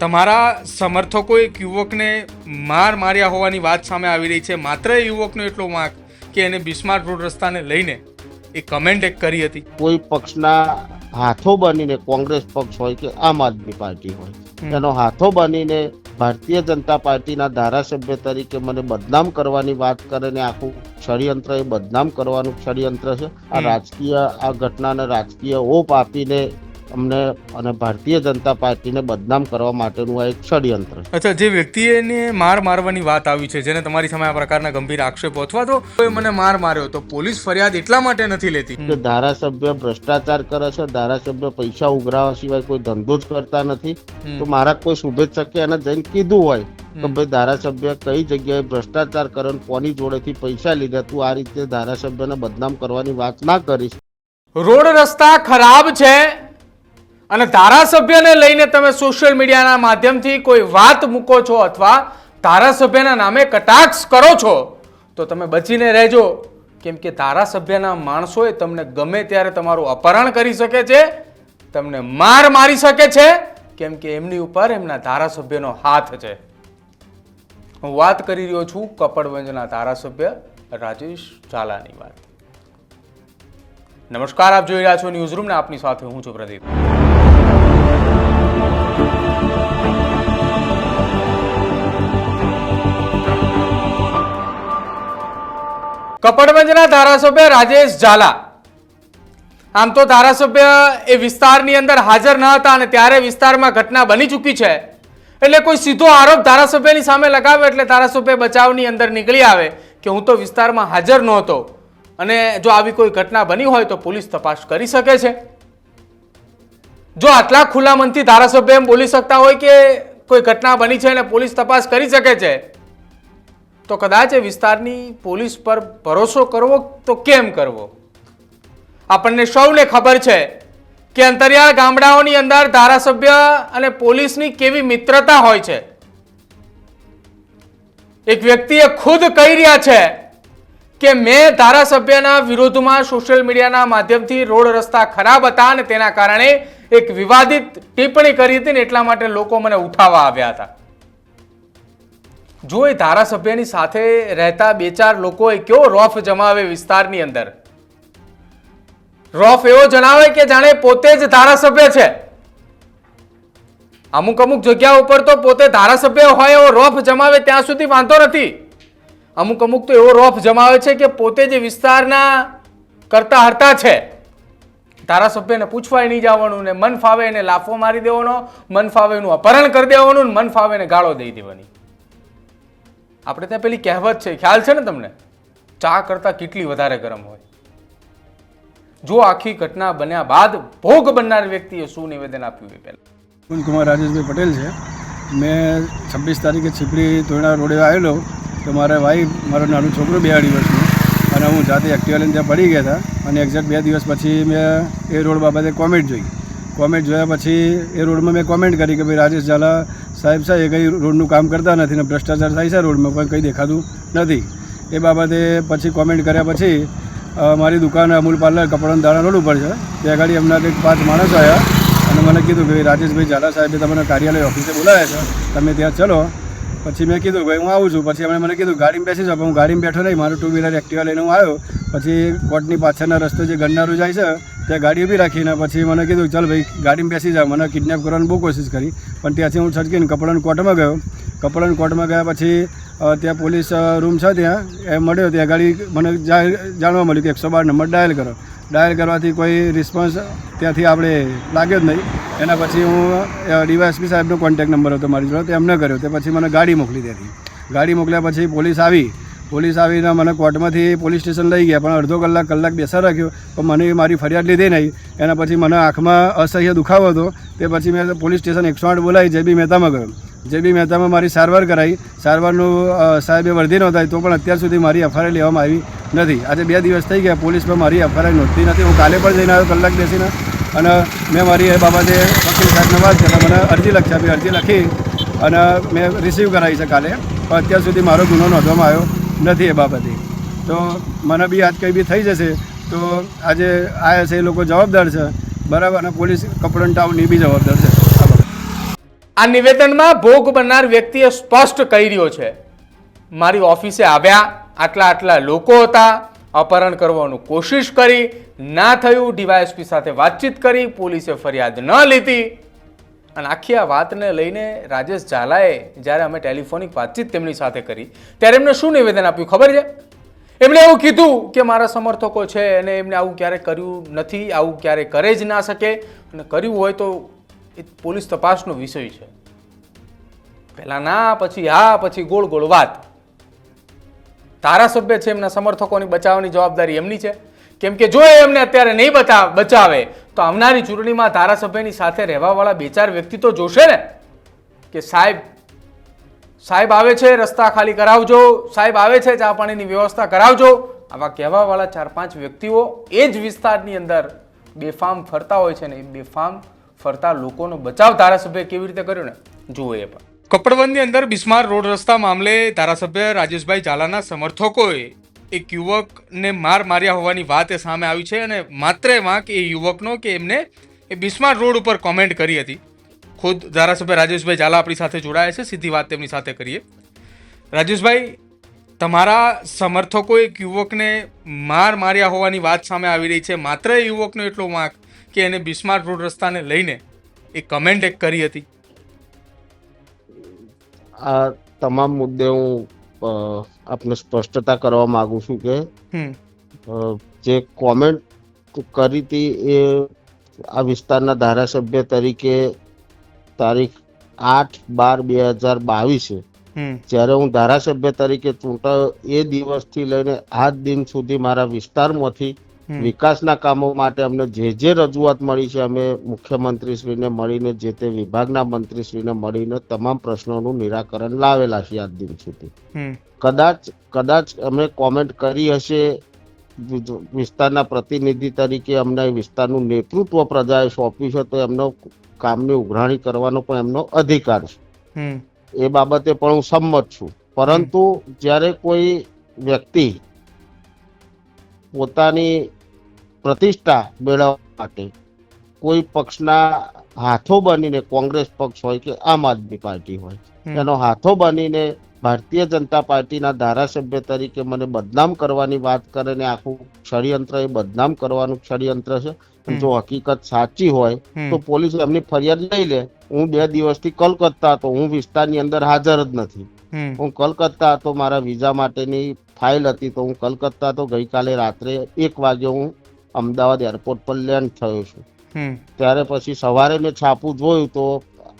તમારા સમર્થકો એક યુવકને માર માર્યા હોવાની વાત સામે આવી રહી છે. માત્ર એ યુવકનો એટલો વાંક કે એને બિસ્માર્ટ રોડ રસ્તાને લઈને એ કમેન્ટ એક કરી હતી. કોઈ પક્ષના હાથો બનીને કોંગ્રેસ પક્ષ હોય કે આમ આદમી પાર્ટી હોય એનો હાથો બનીને ભારતીય જનતા પાર્ટીના ધારાસભ્ય તરીકે મને બદનામ કરવાની વાત કરે ને આખું ષડયંત્ર એ બદનામ કરવાનું ષડયંત્ર છે. આ રાજકીય આ ઘટનાને રાજકીય ઓપ આપીને અમને અને ભારતીય જનતા પાર્ટીને બદનામ કરવા માટેનું આ એક ષડયંત્ર છે. અચ્છા જે વ્યક્તિને માર મારવાની વાત આવી છે જેને તમારી સામે આ પ્રકારના ગંભીર આક્ષેપો અથવા તો મને માર માર્યો તો પોલીસ ફરિયાદ એટલા માટે નથી લેતી? કે ધારાસભ્ય ભ્રષ્ટાચાર કરે છે ધારાસભ્ય પૈસા ઉઘરાવા સિવાય કોઈ ધંધો જ કરતા નથી તો મારા કોઈ શુભેચ્છકે એને જઈને કીધું હોય તો ભાઈ ધારાસભ્ય કઈ જગ્યાએ ભ્રષ્ટાચાર કરે કોની જોડેથી પૈસા લીધા તું આ રીતે ધારાસભ્યને બદનામ કરવાની વાત ના કરીશ. રોડ રસ્તા ખરાબ છે અને ધારાસભ્યને લઈને તમે સોશિયલ મીડિયાના માધ્યમથી કોઈ વાત મૂકો છો અથવા ધારાસભ્યના નામે કટાક્ષ કરો છો, તો તમે બચીને રહેજો. કેમ કે ધારાસભ્યના માણસોએ તમને ગમે ત્યારે તમારું અપહરણ કરી શકે છે, તમને માર મારી શકે છે, કેમ કે એમની ઉપર એમના ધારાસભ્યનો હાથ છે. હું વાત કરી રહ્યો છું કપડવંજના ધારાસભ્ય રાજેશ ઝાલાની વાત. નમસ્કાર, આપ જોઈ રહ્યા છો ન્યૂઝ રૂમ આપની સાથે હું છું પ્રદીપ. કપડવંજના ધારાસભ્ય રાજેશ ઝાલા. આમ તો ધારાસભ્ય એ વિસ્તારની અંદર હાજર ન હતા અને ત્યારે વિસ્તારમાં ઘટના બની ચૂકી છે. એટલે કોઈ સીધો આરોપ ધારાસભ્યની સામે લગાવે એટલે ધારાસભ્ય બચાવની અંદર નીકળી આવે કે હું તો વિસ્તારમાં હાજર નહોતો. અને જો આવી કોઈ ઘટના બની હોય તો પોલીસ તપાસ કરી શકે છે. જો આટલા ખુલ્લા મનથી ધારાસભ્ય એમ બોલી શકતા હોય કે કોઈ ઘટના બની છે અને પોલીસ તપાસ કરી શકે છે, તો કદાચ એ વિસ્તારની પોલીસ પર ભરોસો કરવો તો કેમ કરવો? આપણને સૌને ખબર છે કે અંતરિયાળ ગામડાઓની અંદર ધારાસભ્ય અને પોલીસની કેવી મિત્રતા હોય છે. એક વ્યક્તિએ ખુદ કહી રહ્યા છે કે મેં ધારાસભ્યના વિરોધમાં સોશિયલ મીડિયાના માધ્યમથી રોડ રસ્તા ખરાબ હતા અને તેના કારણે એક વિવાદિત ટિપ્પણી કરી હતી ને એટલા માટે લોકો મને ઉઠાવવા આવ્યા હતા. જો એ ધારાસભ્યની સાથે રહેતા બે ચાર લોકોએ કેવો રોફ જમાવે વિસ્તારની અંદર? રોફ એવો જણાવે કે જાણે પોતે જ ધારાસભ્ય છે. અમુક અમુક જગ્યા ઉપર તો પોતે ધારાસભ્ય હોય એવો રોફ જમાવે ત્યાં સુધી વાંધો નથી. અમુક અમુક તો એવો રોફ જમાવે છે કે પોતે જે વિસ્તારના કરતા હરતા છે. ધારાસભ્યને પૂછવાય નહીં જવાનું ને મન ફાવે એને લાફો મારી દેવાનો, મન ફાવે એનું અપહરણ કરી દેવાનું ને મન ફાવે એને ગાળો દઈ દેવાની. આપણે ત્યાં પેલી કહેવત છે, ખ્યાલ છે ને તમને? ચા કરતાં કેટલી વધારે ગરમ હોય. જો આખી ઘટના બન્યા બાદ ભોગ બનનાર વ્યક્તિએ શું નિવેદન આપ્યું એ પહેલાં? કુમાર રાજેશભાઈ પટેલ છે. મેં છવ્વીસ તારીખે છીપડી તોયણા રોડે આવેલો તો મારા વાઈફ, મારો નાનું છોકરો બે અઢી વર્ષનું અને હું જાતે એક્ટિવા લઈને ત્યાં પડી ગયા હતા. અને એક્ઝેક્ટ બે દિવસ પછી મેં એ રોડ બાબતે કોમેન્ટ જોઈ. કોમેન્ટ જોયા પછી એ રોડમાં મેં કોમેન્ટ કરી કે ભાઈ રાજેશ ઝાલા સાહેબ સાહેબ, એ કંઈ રોડનું કામ કરતા નથી ને ભ્રષ્ટાચાર થાય છે રોડમાં, પણ કંઈ દેખાતું નથી. એ બાબતે પછી કોમેન્ટ કર્યા પછી મારી દુકાન અમૂલ પાર્લર કપડાના દાણા રોડ ઉપર છે. ત્યાં આગળ એમના કંઈક પાંચ માણસો આવ્યા અને મને કીધું કે ભાઈ રાજેશભાઈ ઝાલા સાહેબે તમને કાર્યાલય ઓફિસે બોલાવ્યા છે. તમે ત્યાં ચલો. પછી મેં કીધું ભાઈ હું આવું છું. પછી એમણે મને કીધું, ગાડીમાં બેસી જાઓ. હું ગાડીમાં બેઠો નહીં. મારું ટુ વ્હીલર એક્ટિવા લઈને હું આવ્યો. પછી કોર્ટની પાછળના રસ્તે જે ગન્નારું જાય છે, ત્યાં ગાડી ઊભી રાખીને પછી મને કીધું, ચાલ ભાઈ, ગાડીમાં બેસી જાઓ. મને કિડનેપ કરવાની બહુ કોશિશ કરી. પણ ત્યાંથી હું છટકીને કપડાની કોર્ટમાં ગયો. કપડાની કોર્ટમાં ગયા પછી ત્યાં પોલીસ રૂમ છે ત્યાં. એ મળ્યો. ત્યાં ગાડી મને જાણવા મળ્યું કે એકસો બાર નંબર ડાયલ કરો. ડાયલ કરવાથી કોઈ રિસ્પોન્સ ત્યાંથી આપણે લાગ્યો જ નહીં. એના પછી હું ડીવાયએસપી સાહેબનો કોન્ટેક્ટ નંબર હતો મારી જોડે, તો એમને કર્યો. તે પછી મને ગાડી મોકલી ત્યાંથી. ગાડી મોકલ્યા પછી પોલીસ આવી. પોલીસ આવીને મને કોર્ટમાંથી પોલીસ સ્ટેશન લઈ ગયા, પણ અડધો કલાક કલાક બેસા રાખ્યો. પણ મને મારી ફરિયાદ લીધી નહીં. એના પછી મને આંખમાં અસહ્ય દુખાવો હતો. તે પછી મેં પોલીસ સ્ટેશન એકસો આઠ બોલાવી, જે બી મહેતામાં ગયો. જે બી મહેતામાં મારી સારવાર કરાવી સારવારનું સાહેબે વર્ધી નહોતા તો પણ અત્યાર સુધી મારી એફઆઈઆર લેવામાં આવી નથી. આજે બે દિવસ થઈ ગયા પોલીસમાં મારી એફઆઈઆર નોંધતી નથી. હું કાલે પણ જઈને આવ્યો કલાક બેસીને અને મેં મારી એ બાબતે વકીલ સાહેબને વાત કરતા મને અરજી લખી આપી. અરજી લખી અને મેં રિસીવ કરાવી છે કાલે. પણ અત્યાર સુધી મારો ગુનો નોંધવામાં આવ્યો નથી એ બાબતે. તો મને બી આજ કંઈ બી થઈ જશે તો આજે આવ્યા છે એ લોકો જવાબદાર છે. બરાબર? અને પોલીસ કપડન ટાઉનની બી જવાબદાર છે. આ નિવેદનમાં ભોગ બનનાર વ્યક્તિએ સ્પષ્ટ કહી રહ્યો છે. મારી ઓફિસે આવ્યા, આટલા આટલા લોકો હતા, અપહરણ કરવાનું કોશિશ કરી, ના થયું, ડીવાયએસપી સાથે વાતચીત કરી, પોલીસે ફરિયાદ ન લીધી. અને આખી આ વાતને લઈને રાજેશ ઝાલાએ જ્યારે અમે ટેલિફોનિક વાતચીત તેમની સાથે કરી, ત્યારે એમને શું નિવેદન આપ્યું ખબર છે? એમણે એવું કીધું કે મારા સમર્થકો છે અને એમને આવું ક્યારેય કર્યું નથી, આવું ક્યારેય કરે જ ના શકે. અને કર્યું હોય તો એ પોલીસ તપાસનો વિષય છે. પહેલા ના, પછી હા, પછી ગોળ ગોળ વાત. ધારાસભ્ય છે એમના સમર્થકોની બચાવવાની જવાબદારી એમની છે. કેમ કે જો એમને અત્યારે નહીં બતા, બચાવે, તો આવનારી ચૂંટણીમાં ધારાસભ્યની સાથે રહેવાવાળા બે ચાર વ્યક્તિ તો જોશે ને. કે સાહેબ સાહેબ આવે છે, રસ્તા ખાલી કરાવજો. સાહેબ આવે છે, ચા પાણીની વ્યવસ્થા કરાવજો. આવા કહેવાવાળા ચાર પાંચ વ્યક્તિઓ એ જ વિસ્તારની અંદર બેફામ ફરતા હોય છે ને, એ બેફામ ફરતા લોકોનો બચાવ ધારાસભ્ય કેવી રીતે કર્યો ને? જુઓ એ પણ. કપડવંદની અંદર બિસ્માર રોડ રસ્તા મામલે ધારાસભ્ય રાજેશભાઈ ઝાલાના સમર્થકોએ એક યુવકને માર માર્યા હોવાની વાત એ સામે આવી છે અને માત્ર વાંક એ યુવકનો કે એમને એ બિસ્માર રોડ ઉપર કોમેન્ટ કરી હતી. ખુદ ધારાસભ્ય રાજેશભાઈ ઝાલા આપણી સાથે જોડાયા છે, સીધી વાત તેમની સાથે કરીએ. રાજેશભાઈ, તમારા સમર્થકો એક યુવકને માર માર્યા હોવાની વાત સામે આવી રહી છે. માત્ર એ યુવકનો એટલો વાંક કે એને બિસ્માર રોડ રસ્તાને લઈને એ કમેન્ટ એક કરી હતી આ તમામ મુદ્દે હું આપને સ્પષ્ટતા કરવા માંગુ છું કે જે કોમેન્ટ કરી હતી એ આ વિસ્તારના ધારાસભ્ય તરીકે તારીખ આઠ બાર બે હજાર બાવીસે જ્યારે હું ધારાસભ્ય તરીકે ચૂંટાયો એ દિવસથી લઈને આજ દિન સુધી મારા વિસ્તારમાંથી. વિકાસના કામો માટે અમને જે જે રજૂઆત મળી છે અમે મુખ્યમંત્રીશ્રીને મળીને જે તે વિભાગના મંત્રીશ્રીને મળીને તમામ પ્રશ્નોનું નિરાકરણ લાવેલા છે આજ દિન સુધી. કદાચ કદાચ અમે કોમેન્ટ કરી હશે વિસ્તારના પ્રતિનિધિ તરીકે અમને વિસ્તારનું નેતૃત્વ પ્રજાએ સોંપ્યું છે તો એમનો કામની ઉઘરાણી કરવાનો પણ એમનો અધિકાર છે. એ બાબતે પણ હું સંમત છું. પરંતુ જ્યારે કોઈ વ્યક્તિ પોતાની પ્રતિષ્ઠા મેળવવા માટે કોઈ પક્ષના હાથો બનીને કોંગ્રેસ પક્ષ હોય કે આમ આદમી પાર્ટી હોય. એનો હાથો બનીને ભારતીય જનતા પાર્ટીના ધારાસભ્ય તરીકે મને બદનામ કરવાની વાત કરે ને આખું ષડયંત્ર એ બદનામ કરવાનું ષડયંત્ર છે જો હકીકત સાચી હોય તો પોલીસ એમની ફરિયાદ લઈ લે. હું બે દિવસથી કલકત્તા હતો હું વિસ્તારની અંદર હાજર જ નથી. હું કલકત્તા હતો મારા વિઝા માટેની ફાઇલ હતી તો હું કલકત્તા તો ગઈકાલે રાત્રે એક વાગે હું અમદાવાદ એરપોર્ટ પર લેન્ડ થયો છું. ત્યારે પછી સવારે મેં છાપું જોયું તો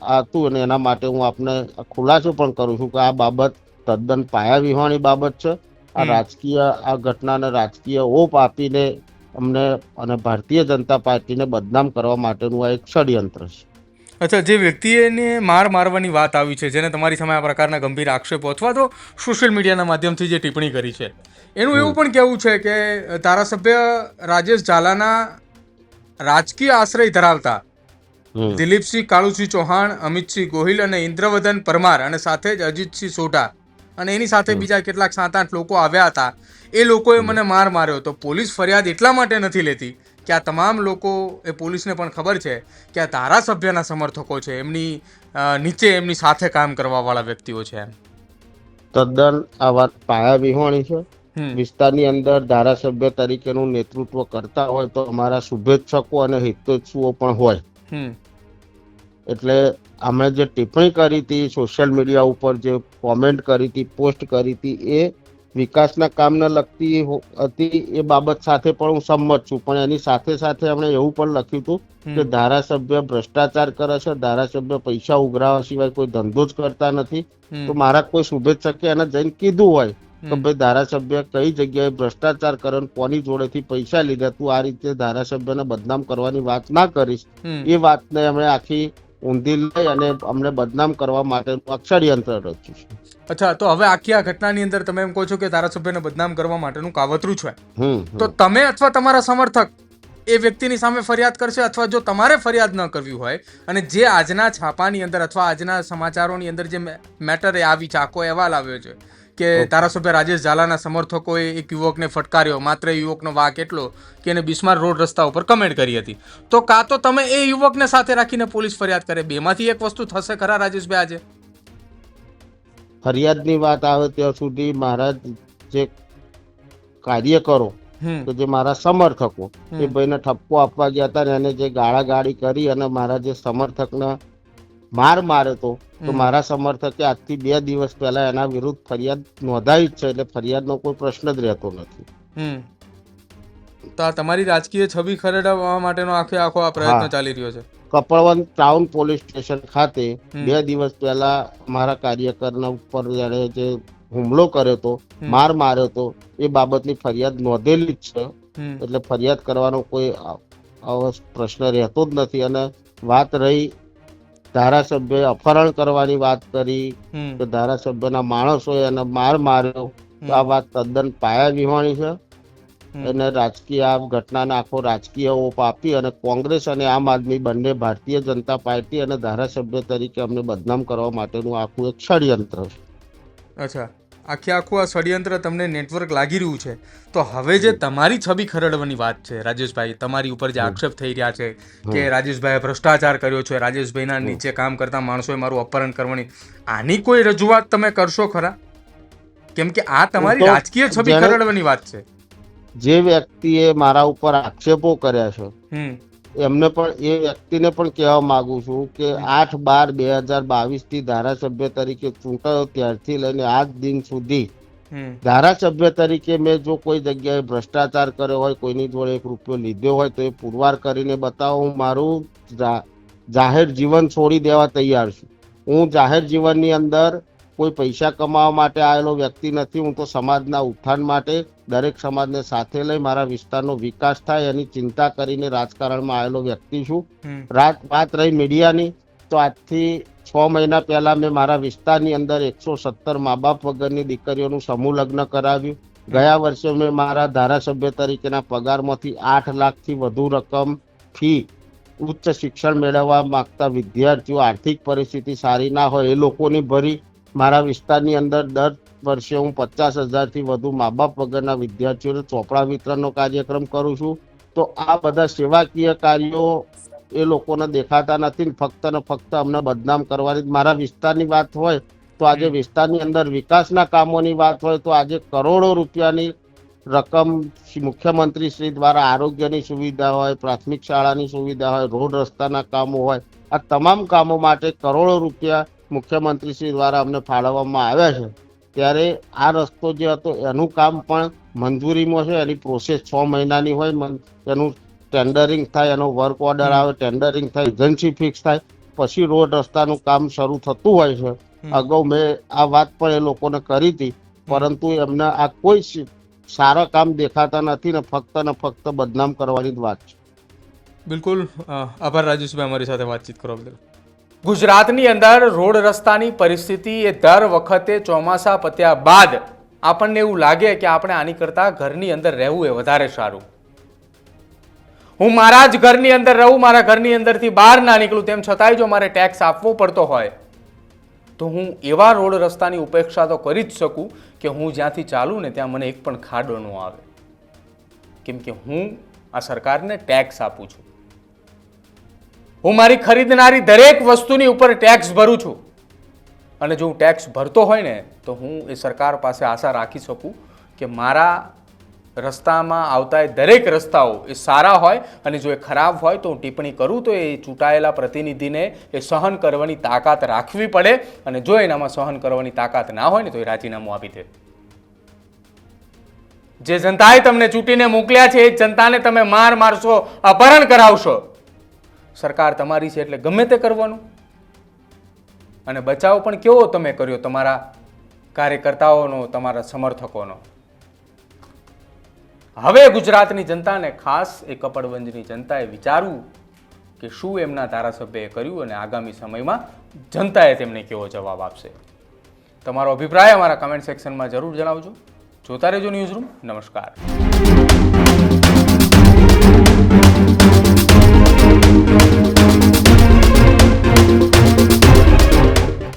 હતું અને એના માટે હું આપને ખુલાસો પણ કરું છું કે આ બાબત તદ્દન પાયા વિહોણી બાબત છે. આ રાજકીય આ ઘટનાને રાજકીય ઓપ આપીને અમને અને ભારતીય જનતા પાર્ટીને બદનામ કરવા માટેનું આ એક ષડયંત્ર છે. અચ્છા જે વ્યક્તિને માર મારવાની વાત આવી છે જેને તમારી સામે આ પ્રકારના ગંભીર આક્ષેપો અથવા તો સોશિયલ મીડિયાના માધ્યમથી જે ટિપ્પણી કરી છે એનું એવું પણ કહેવું છે કે ધારાસભ્ય રાજેશ ઝાલાના રાજકીય આશ્રય ધરાવતા. દિલીપસિંહ કાળુસિંહ ચૌહાણ અમિતસિંહ ગોહિલ અને ઇન્દ્રવદન પરમાર અને સાથે જ અજીતસિંહ સોઢા અને એની સાથે બીજા કેટલાક સાત આઠ લોકો આવ્યા હતા. એ લોકોએ મને માર માર્યો. તો પોલીસ ફરિયાદ એટલા માટે નથી લેતી કે આ તમામ લોકો એ પોલીસને પણ ખબર છે કે આ ધારાસભ્યના સમર્થકો છે. એમની નીચે એમની સાથે કામ કરવાવાળા વ્યક્તિઓ છે તદ્દન આ વાત પાયા વિહોણી છે વિસ્તારની અંદર ધારાસભ્ય તરીકેનું નેતૃત્વ કરતા હોય તો અમારા શુભેચ્છકો અને હિતેચ્છુઓ પણ હોય. એટલે અમે જે ટિપ્પણી કરી હતી સોશિયલ મીડિયા ઉપર જે કોમેન્ટ કરી હતી પોસ્ટ કરી હતી એ વિકાસના કામને લગતી હતી એ બાબત સાથે પણ હું સંમત છું. પણ એની સાથે સાથે અમે એવું પણ લખ્યું હતું કે ધારાસભ્ય ભ્રષ્ટાચાર કરે છે ધારાસભ્ય પૈસા ઉઘરાવા સિવાય કોઈ ધંધો જ કરતા નથી. તો મારા કોઈ શુભેચ્છકે એને જઈને કીધું હોય તો ભાઈ ધારાસભ્ય કઈ જગ્યાએ ભ્રષ્ટાચાર કરે કોની જોડેથી પૈસા લીધા તું આ રીતે ધારાસભ્યને બદનામ કરવાની વાત ના કરીશ. એ વાતને અમે આખી ઊંધી લઈ અને અમને બદનામ કરવા માટેનું અક્ષરયંત્ર રચ્યું છે અચ્છા તો હવે આખી આ ઘટનાની અંદર તમે એમ કહો છો કે ધારાસભ્યને બદનામ કરવા માટેનું કાવતરું છે. તો તમે અથવા તમારા સમર્થક એ વ્યક્તિની સામે ફરિયાદ કરશે અથવા જો તમારે ફરિયાદ ન કરવી હોય અને જે આજના છાપાની અંદર અથવા આજના સમાચારોની અંદર જે મેટર આવી છે આખો અહેવાલ આવ્યો છે કે ધારાસભ્ય રાજેશ ઝાલાના સમર્થકોએ એક યુવકને ફટકાર્યો. માત્ર એ યુવકનો વાક એટલો કે એને બિસ્માર રોડ રસ્તા ઉપર કમેન્ટ કરી હતી. તો કાં તો તમે એ યુવકને સાથે રાખીને પોલીસ ફરિયાદ કરે? બેમાંથી એક વસ્તુ થશે ખરા રાજેશભાઈ આજે? ફરિયાદની વાત આવે ત્યાં સુધી મારા જે કાર્યકરો હમ. કે જે મારા સમર્થકો એ ભાઈને ઠપકો આપવા ગયા હતા ને એને જે ગાળાગાળી કરી અને મારા જે સમર્થકને માર માર્યો તો. તો મારા સમર્થકે આજથી બે દિવસ પહેલા એના વિરુદ્ધ ફરિયાદ નોંધાવી જ છે એટલે ફરિયાદનો કોઈ પ્રશ્ન જ રહેતો નથી. તો આ તમારી રાજકીય છબી ખરડાવવા માટેનો આખે આખો આ પ્રયત્ન. ચાલી રહ્યો છે. કપડવંત ટાઉન પોલીસ સ્ટેશન ખાતે બે દિવસ પહેલા મારા કાર્યકરના ઉપર જેણે જે હુમલો કર્યો તો માર માર્યો તો એ બાબતની ફરિયાદ નોંધેલી જ છે. એટલે ફરિયાદ કરવાનો કોઈ પ્રશ્ન રહેતો જ નથી. અને વાત રહી ધારાસભ્ય અપહરણ કરવાની વાત કરી તો ધારાસભ્યના માણસોએ એને માર માર્યો. તો આ વાત તદ્દન પાયા વિહોણી છે. અને રાજકીય આ ઘટનાને આખો રાજકીય ઓપ આપી અને કોંગ્રેસ અને આમ આદમી બંને ભારતીય જનતા પાર્ટી અને ધારાસભ્ય તરીકે અમને બદનામ કરવા માટેનું આખું એક ષડયંત્ર છે. અચ્છા. આખે આખું આ ષડયંત્ર તમને નેટવર્ક લાગી રહ્યું છે. તો હવે જે તમારી છબી ખરડવાની વાત છે રાજેશભાઈ તમારી ઉપર જે આક્ષેપ થઈ રહ્યા છે કે રાજેશભાઈએ ભ્રષ્ટાચાર કર્યો છે રાજેશભાઈના નીચે કામ કરતા માણસોએ મારું અપહરણ કરવાની આની કોઈ રજૂઆત તમે કરશો ખરા? કેમ કે આ તમારી રાજકીય છબી ખરડવાની વાત છે. જે વ્યક્તિએ મારા ઉપર આક્ષેપો કર્યા છે એમને પણ એ વ્યક્તિને પણ કહેવા માંગુ છું કે આઠ બાર બે હજાર બાવીસથી ધારાસભ્ય તરીકે ચૂંટાયો ત્યારથી લઈને આજ દિન સુધી ધારાસભ્ય તરીકે મેં જો કોઈ જગ્યાએ ભ્રષ્ટાચાર કર્યો હોય કોઈની જોડે એક રૂપિયો લીધો હોય તો એ પુરવાર કરીને બતાવો હું મારું જાહેર જીવન છોડી દેવા તૈયાર છું. હું જાહેર જીવનની અંદર કોઈ પૈસા કમાવા માટે આવેલો વ્યક્તિ નથી હું તો સમાજના ઉત્થાન માટે દરેક સમાજને સાથે લઈ મારા વિસ્તારનો વિકાસ થાય એની ચિંતા કરીને રાજકારણમાં આવેલો વ્યક્તિ છું. રાત વાત રહી મીડિયાની તો આજથી છ મહિના પહેલા મેં મારા વિસ્તારની અંદર એકસો સત્તર મા બાપ વગરની દીકરીઓનું સમૂહ લગ્ન કરાવ્યું. ગયા વર્ષે મેં મારા ધારાસભ્ય તરીકેના પગારમાંથી આઠ લાખથી વધુ રકમ ફી ઉચ્ચ શિક્ષણ મેળવવા માંગતા વિદ્યાર્થીઓ આર્થિક પરિસ્થિતિ સારી ના હોય એ લોકોની ભરી મારા વિસ્તારની અંદર દર વર્ષે હું પચાસ હજારથી વધુ મા બાપ વગરના વિદ્યાર્થીઓને ચોપડા વિતરણનો કાર્યક્રમ કરું છું. તો આ બધા સેવાકીય કાર્યો એ લોકોને દેખાતા નથી ને ફક્ત ને ફક્ત અમને બદનામ કરવાની મારા વિસ્તારની વાત હોય તો આજે વિસ્તારની અંદર વિકાસના કામોની વાત હોય તો આજે કરોડો રૂપિયાની રકમ શ્રી મુખ્યમંત્રી શ્રી દ્વારા આરોગ્યની સુવિધા હોય પ્રાથમિક શાળાની સુવિધા હોય રોડ રસ્તાના કામો હોય આ તમામ કામો માટે કરોડો રૂપિયા મુખ્યમંત્રી શ્રી દ્વારા અમને ફાળવવામાં આવ્યા છે ત્યારે આ રસ્તો જે હતો એનું કામ પણ મંજૂરીમાં છે. એની પ્રોસેસ છ મહિનાની હોય મન- એનું ટેન્ડરિંગ થાય એનો વર્ક ઓર્ડર આવે ટેન્ડરિંગ થાય એજન્સી ફિક્સ થાય પછી રોડ રસ્તાનું કામ શરૂ થતું હોય છે. અગાઉ મેં આ વાત પણ એ લોકોને કરી હતી પરંતુ એમને આ કોઈ સારા કામ દેખાતા નથી ને ફક્ત ને ફક્ત બદનામ કરવાની જ વાત છે. બિલકુલ આભાર રાજેશભાઈ અમારી સાથે વાતચીત કરવા બદલ. ગુજરાતની અંદર રોડ રસ્તાની પરિસ્થિતિ એ દર વખતે ચોમાસા પત્યા બાદ આપણને એવું લાગે કે આપણે આની કરતાં ઘરની અંદર રહેવું એ વધારે સારું. હું મારા જ ઘરની અંદર રહું, મારા ઘરની અંદરથી બહાર ના નીકળું, તેમ છતાંય જો મારે ટેક્સ આપવો પડતો હોય, તો હું એવા રોડ રસ્તાની ઉપેક્ષા તો કરી જ શકું કે હું જ્યાંથી ચાલું ને ત્યાં મને એક પણ ખાડો ન આવે. કેમ કે હું આ સરકારને ટેક્સ આપું છું. હું મારી ખરીદનારી દરેક વસ્તુની ઉપર ટેક્સ ભરું છું. અને જો હું ટેક્સ ભરતો હોય ને, તો હું એ સરકાર પાસે આશા રાખી શકું કે મારા રસ્તામાં આવતા એ દરેક રસ્તાઓ એ સારા હોય અને જો એ ખરાબ હોય તો હું ટિપ્પણી કરું, તો એ ચૂંટાયેલા પ્રતિનિધિને એ સહન કરવાની તાકાત રાખવી પડે અને જો એનામાં સહન કરવાની તાકાત ના હોય ને, તો એ રાજીનામું આપી દે. જે જનતાએ તમને ચૂંટીને મોકલ્યા છે, એ જનતાને તમે માર મારશો, અપહરણ કરાવશો. સરકાર તમારી છે એટલે ગમે તે કરવાનું. અને બચાવ પણ કેવો તમે કર્યો તમારા કાર્યકર્તાઓનો, તમારા સમર્થકોનો? હવે ગુજરાતની જનતાને ખાસ એ કપડવંજની જનતાએ વિચારવું કે શું એમના ધારાસભ્યએ કર્યું અને આગામી સમયમાં જનતાએ તેમને કેવો જવાબ આપશે? તમારો અભિપ્રાય અમારા કમેન્ટ સેક્શનમાં જરૂર જણાવજો. જોતા રહેજો ન્યૂઝ રૂમ નમસ્કાર.